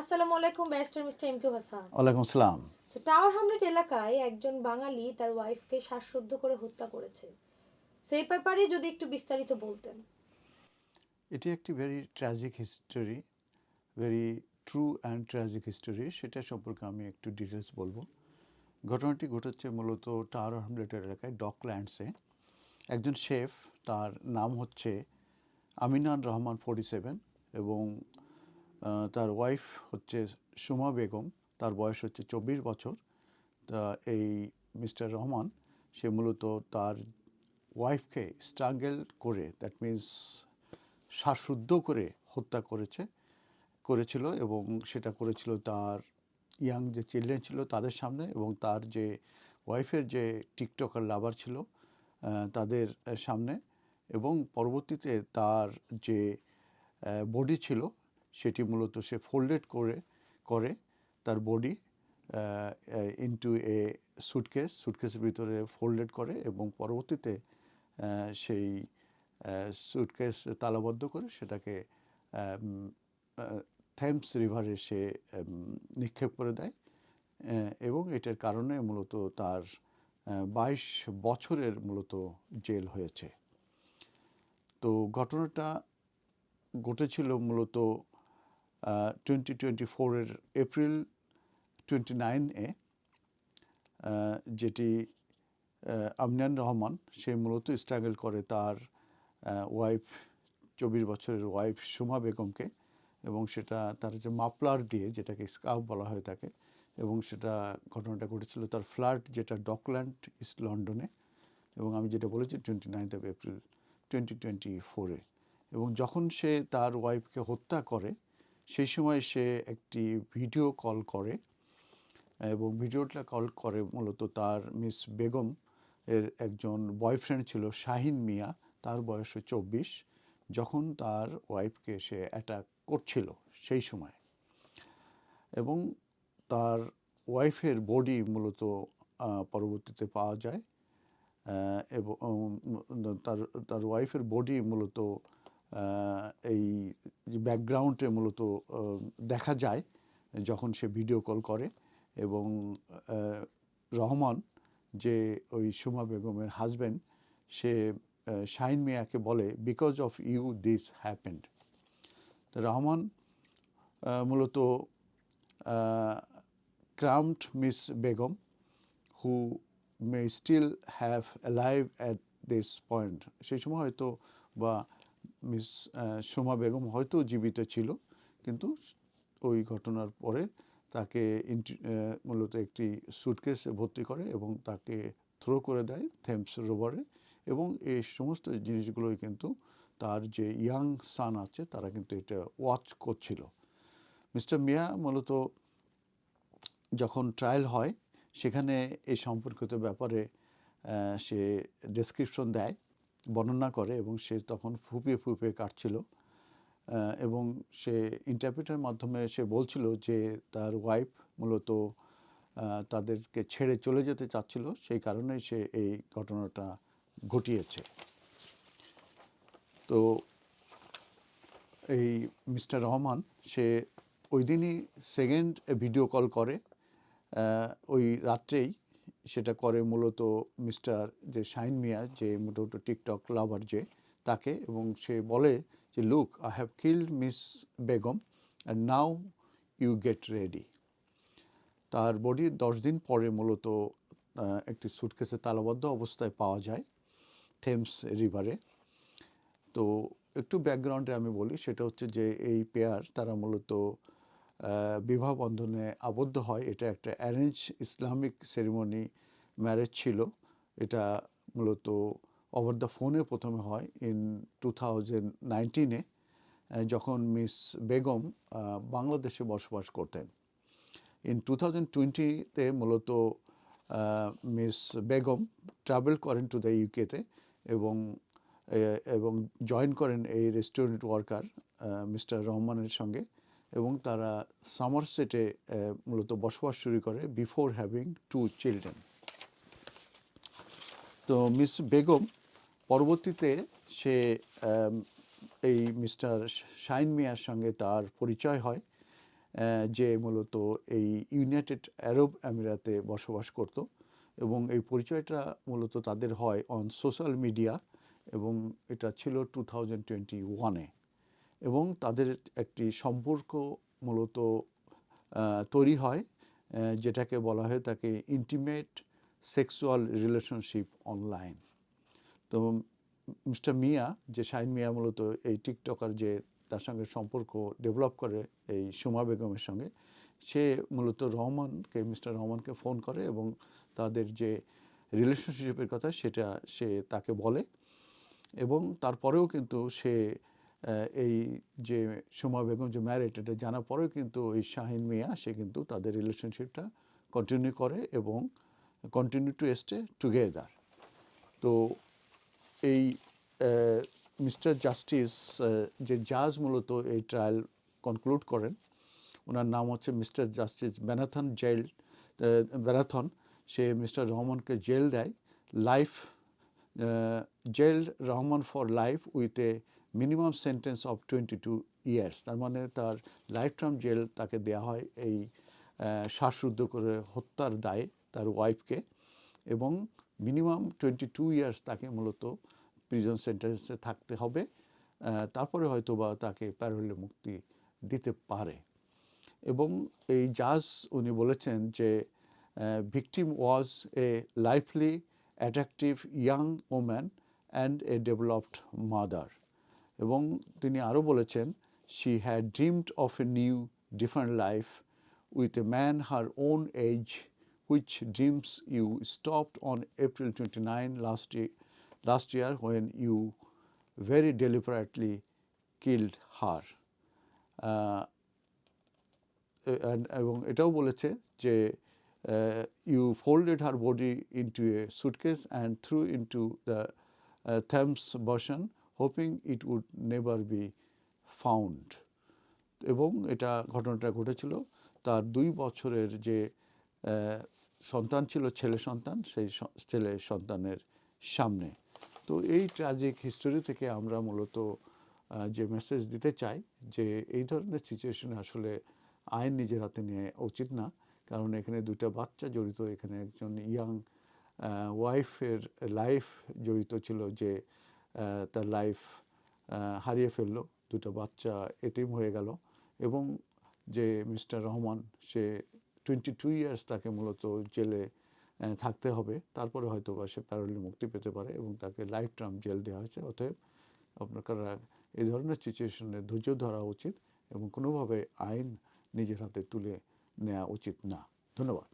আসসালামু আলাইকুম barrister Mister M Q Hasan. ওয়ালাইকুম আসসালাম টাওয়ার হামলেট এলাকায় একজন বাঙালি তার ওয়াইফকে শ্বাসরুদ্ধ করে হত্যা করেছে। সেই ব্যাপারে যদি একটু বিস্তারিত বলতেন। এটি একটি very tragic history very true and tragic history সেটা সম্পর্কে আমি একটু ডিটেলস বলব। ঘটনাটি ঘটেছে মূলত টাওয়ার হামলেটের এলাকায় ডকল্যান্ডসে একজন শেফ তার নাম হচ্ছে আমিনান রহমান ফোর্টি সেভেন এবং তার ওয়াইফ হচ্ছে সুমা বেগম, তার বয়স হচ্ছে চব্বিশ বছর। তা এই মিস্টার রহমান, সে মূলত তার ওয়াইফকে স্ট্রাগল করে দ্যাট মিন্স শ্বাসরুদ্ধ করে হত্যা করেছে, করেছিল এবং সেটা করেছিল তার ইয়াং যে চিলড্রেন ছিল তাদের সামনে এবং তার যে ওয়াইফের যে টিকটকার লাভার ছিল তাদের সামনে এবং পরবর্তীতে তার যে বডি ছিল সেটি মূলত সে ফোল্ডেড করে করে তার বডি ইনটু এ সুটকেস সুটকেসের ভিতরে ফোল্ডেড করে এবং পরবর্তীতে সেই সুটকেস তালাবদ্ধ করে সেটাকে থেমস রিভারে সে নিক্ষেপ করে দেয় এবং এটার কারণে মূলত তার বাইশ বছরের মূলত জেল হয়েছে। তো ঘটনাটা ঘটেছিল মূলত টোয়েন্টি টোয়েন্টি ফোরের এপ্রিল টোয়েন্টি নাইনে যেটি আহ, আমনান রহমান সে মূলত স্ট্রাগল করে তার ওয়াইফ চব্বিশ বছরের ওয়াইফ সুমা বেগমকে এবং সেটা তার যে মাপলার দিয়ে যেটাকে স্কার্ফ বলা হয়ে থাকে এবং সেটা ঘটনাটা ঘটেছিল তার ফ্ল্যাট যেটা ডকল্যান্ড ইস্ট লন্ডনে এবং আমি যেটা বলেছি twenty ninth of April twenty twenty ফোরে এবং যখন সে তার ওয়াইফকে হত্যা করে সেই সময় সে একটি ভিডিও কল করে এবং ভিডিওটা কল করে মূলত তার মিস বেগম এর একজন বয়ফ্রেন্ড ছিল, শাহিন মিয়া। তার বয়স চব্বিশ। যখন তার ওয়াইফকে সে অ্যাটাক করছিল সেই সময় এবং তার ওয়াইফের বডি মূলত পরবর্তীতে পাওয়া যায়। এবং তার তার ওয়াইফের বডি মূলত এই ব্যাকগ্রাউন্ডে মূলত দেখা যায় যখন সে ভিডিও কল করে এবং রহমান যে ওই সুমা বেগমের হাজব্যান্ড সে শাহিন মিয়াকে বলে because of you this happened Rahman মূলত crammed Miss Begum who may still have alive at this point সেই সময় হয়তো বা মিস সোমা বেগম হয়তো জীবিত ছিল, কিন্তু ওই ঘটনার পরে তাকে মূলত একটি সুটকেসে ভর্তি করে এবং তাকে থ্রো করে দেয় থেমস রোভারে এবং এই সমস্ত জিনিসগুলোই কিন্তু তার যে ইয়াং সান আছে, তারা কিন্তু এটা ওয়াচ করছিল। মিস্টার মিয়া মূলত যখন ট্রায়াল হয়, সেখানে এই সম্পর্কিত ব্যাপারে সে ডেসক্রিপশন দেয়। বর্ণনা করে এবং সে তখন ফুপিয়ে ফুপিয়ে কাটছিল এবং সে ইন্টারপ্রেটার মাধ্যমে সে বলছিল যে তার ওয়াইফ মূলত তাদেরকে ছেড়ে চলে যেতে চাচ্ছিল, সেই কারণেই সে এই ঘটনাটা ঘটিয়েছে। তো এই মিস্টার রহমান, সে ওই দিনই সেকেন্ড ভিডিও কল করে ওই রাত্রেই সেটা করে মূলত মিস্টার যে শাইন মিয়া, যে মোটামুটি টিকটক লাভার যে, তাকে এবং সে বলে যে, look I have killed Miss Begum and now you get ready তার বডি দশ দিন পরে মূলত একটি সুটকেসে তালাবদ্ধ অবস্থায় পাওয়া যায় থেমস রিভারে তো একটু ব্যাকগ্রাউন্ডে আমি বলি, সেটা হচ্ছে যে, এই পেয়ার তারা মূলত বিবাহ বন্ধনে আবদ্ধ হয়। এটা একটা অ্যারেঞ্জ ইসলামিক সেরিমনি ম্যারেজ ছিল, এটা মূলত ওভার দ্য ফোনে প্রথমে হয় ইন টু থাউজেন্ড নাইনটিনে যখন মিস বেগম বাংলাদেশে বসবাস করতেন। ইন টু থাউজেন্ড টোয়েন্টিতে মূলত মিস বেগম ট্রাভেল করেন টু দ্য ইউকেতে এবং এবং জয়েন করেন এই রেস্টুরেন্ট ওয়ার্কার মিস্টার রহমানের সঙ্গে এবং তারা সামারসেটে মূলত বসবাস শুরু করে বিফোর হ্যাভিং টু চিলড্রেন তো মিস বেগম, পরবর্তীতে সে এই মিস্টার শাইন মিয়ার সঙ্গে তার পরিচয় হয় যে মূলত এই ইউনাইটেড আরব আমিরাতে বসবাস করত এবং এই পরিচয়টা মূলত তাদের হয় অন সোশ্যাল মিডিয়া এবং এটা ছিল টু থাউজেন্ড টোয়েন্টি ওয়ানে এবং তাদের একটি সম্পর্ক মূলত তৈরি হয় যেটাকে বলা হয় তাকে ইন্টিমেট সেক্সুয়াল রিলেশনশিপ অনলাইন তো মিস্টার মিয়া, যে শাহিন মিয়া মূলত এই টিকটকার যে তার সঙ্গে সম্পর্ক ডেভেলপ করে এই সুমা বেগমের সঙ্গে, সে মূলত রহমানকে, মিস্টার রহমানকে ফোন করে এবং তাদের যে রিলেশনশিপের কথা সেটা সে তাকে বলে এবং তারপরেও কিন্তু সে এই যে সুমা বেগম যে ম্যারিড এটা জানার পরেও কিন্তু ওই শাহিন মিয়া, সে কিন্তু তাদের রিলেশনশিপটা কন্টিনিউ করে এবং কন্টিনিউ টু স্টে টুগেদার তো এই মিস্টার জাস্টিস যে জাজ মূলত এই ট্রায়াল কনক্লুড করেন, ওনার নাম হচ্ছে Mister Justice Bennathan jail Bennathan সে মিস্টার রহমানকে জেল দেয়। Life jail Rahman for life with a minimum sentence of twenty two years তার মানে তার লাইফ টার্ম জেল তাকে দেওয়া হয় এই শ্বাসরুদ্ধ করে হত্যার দায়ে। তার ওয়াইফকে এবং মিনিমাম টোয়েন্টি টু ইয়ার্স তাকে মূলত প্রিজন সেন্টেন্সে থাকতে হবে। তারপরে হয়তো বা তাকে প্যারোলে মুক্তি দিতে পারে। এবং এই জাজ উনি বলেছেন যে victim was a লাইফলি attractive young woman and a developed mother এবং তিনি আরও বলেছেন she had dreamed of a new different life with a man her own age which dreams you stopped on April 29 last year, last year when you very deliberately killed her. Uh, এবং এটাও বলেছে যে you folded her body into a suitcase and threw into the Thames বসন hoping it would never be found এবং এটা ঘটনাটা ঘটেছিল তার দুই বছরের যে সন্তান ছিল, ছেলে সন্তান, সেই ছেলে সন্তানের সামনে। তো এই ট্র্যাজিক হিস্টোরি থেকে আমরা মূলত যে মেসেজ দিতে চাই, যে এই ধরনের সিচুয়েশনে আসলে আইন নিজের হাতে নিয়ে উচিত না। কারণ এখানে দুটা বাচ্চা জড়িত, এখানে একজন ইয়াং ওয়াইফের লাইফ জড়িত ছিল যে তার লাইফ হারিয়ে ফেলল। দুটো বাচ্চা এতিম হয়ে গেল এবং যে মিস্টার রহমান, সে টোয়েন্টি টু ইয়ার্স তাকে মূলত জেলে থাকতে হবে। তারপরে হয়তো বা সে প্যারোলে মুক্তি পেতে পারে এবং তাকে লাইফ টার্ম জেল দেওয়া হয়েছে। অতএব আপনারা এই ধরনের সিচুয়েশনে ধৈর্য ধরা উচিত এবং কোনোভাবে আইন নিজের হাতে তুলে নেওয়া উচিত না। ধন্যবাদ।